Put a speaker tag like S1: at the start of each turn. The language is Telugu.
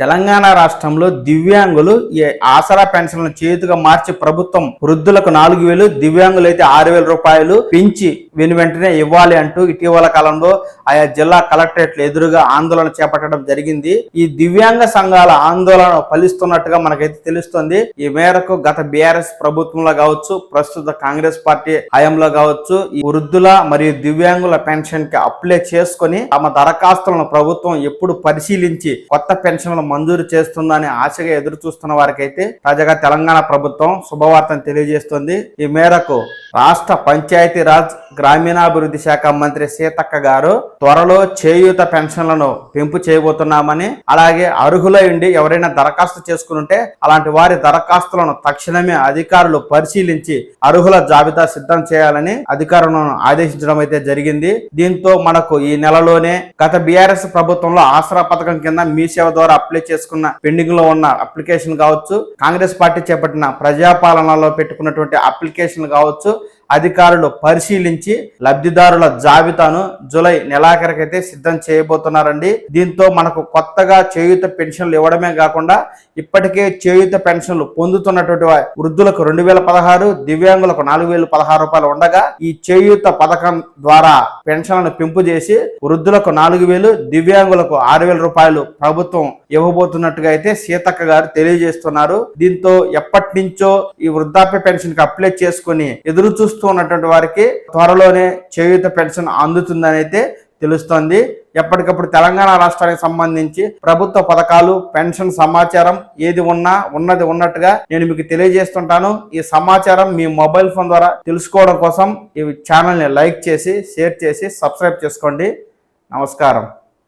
S1: తెలంగాణ రాష్ట్రంలో దివ్యాంగులు ఈ ఆసరా పెన్షన్లను చేతుగా మార్చి ప్రభుత్వం వృద్ధులకు నాలుగు వేలు దివ్యాంగులు అయితే ఆరు వేల రూపాయలు పెంచి వెను వెంటనే ఇవ్వాలి అంటూ ఇటీవల కాలంలో ఆయా జిల్లా కలెక్టరేట్లు ఎదురుగా ఆందోళన చేపట్టడం జరిగింది. ఈ దివ్యాంగ సంఘాల ఆందోళన ఫలిస్తున్నట్టుగా మనకైతే తెలుస్తుంది. ఈ మేరకు గత బీఆర్ఎస్ ప్రభుత్వంలో కావచ్చు ప్రస్తుత కాంగ్రెస్ పార్టీ హయాంలో కావచ్చు ఈ వృద్ధుల మరియు దివ్యాంగుల పెన్షన్కి అప్లై చేసుకొని తమ దరఖాస్తులను ప్రభుత్వం ఎప్పుడు పరిశీలించి కొత్త పెన్షన్లు మంజూరు చేస్తుందని ఆశగా ఎదురు చూస్తున్న వారికైతే తాజాగా తెలంగాణ ప్రభుత్వం శుభవార్తను తెలియజేస్తుంది. ఈ మేరకు రాష్ట్ర పంచాయతీరాజ్ గ్రామీణాభివృద్ధి శాఖ మంత్రి సీతక్క గారు త్వరలో చేయూత పెన్షన్లను పెంపు చేయబోతున్నామని అలాగే అర్హులై ఉండి ఎవరైనా దరఖాస్తు చేసుకుని ఉంటే అలాంటి వారి దరఖాస్తులను తక్షణమే అధికారులు పరిశీలించి అర్హుల జాబితా సిద్ధం చేయాలని అధికారులను ఆదేశించడం అయితే జరిగింది. దీంతో మనకు ఈ నెలలోనే గత బీఆర్ఎస్ ప్రభుత్వంలో ఆసరా పథకం కింద మీ సేవ ద్వారా అప్లై చేసుకున్న పెండింగ్లో ఉన్న అప్లికేషన్ కావచ్చు కాంగ్రెస్ పార్టీ చేపట్టిన ప్రజాపాలనలో పెట్టుకున్నటువంటి అప్లికేషన్ కావచ్చు అధికారులు పరిశీలించి లబ్ధిదారుల జాబితాను జూలై నెలాఖరికైతే సిద్ధం చేయబోతున్నారండి. దీంతో మనకు కొత్తగా చేయూత పెన్షన్లు ఇవ్వడమే కాకుండా ఇప్పటికే చేయూత పెన్షన్లు పొందుతున్నటువంటి వృద్ధులకు రెండు వేల పదహారు దివ్యాంగులకు నాలుగు వేల పదహారు రూపాయలు ఉండగా ఈ చేయూత పథకం ద్వారా పెన్షన్లను పెంపు చేసి వృద్ధులకు నాలుగు వేలు దివ్యాంగులకు ఆరు వేల రూపాయలు ప్రభుత్వం ఇవ్వబోతున్నట్టుగా అయితే సీతక్క గారు తెలియజేస్తున్నారు. దీంతో ఎప్పటి నుంచో ఈ వృద్ధాప్య పెన్షన్కి అప్లై చేసుకుని ఎదురు చూస్తూ ఉన్నటువంటి వారికి త్వరలోనే చేయూత పెన్షన్ అందుతుందని అయితే తెలుస్తోంది. ఎప్పటికప్పుడు తెలంగాణ రాష్ట్రానికి సంబంధించి ప్రభుత్వ పథకాలు పెన్షన్ సమాచారం ఏది ఉన్నా ఉన్నది ఉన్నట్టుగా నేను మీకు తెలియజేస్తుంటాను. ఈ సమాచారం మీ మొబైల్ ఫోన్ ద్వారా తెలుసుకోవడం కోసం ఈ ఛానల్ని లైక్ చేసి షేర్ చేసి సబ్స్క్రైబ్ చేసుకోండి. నమస్కారం.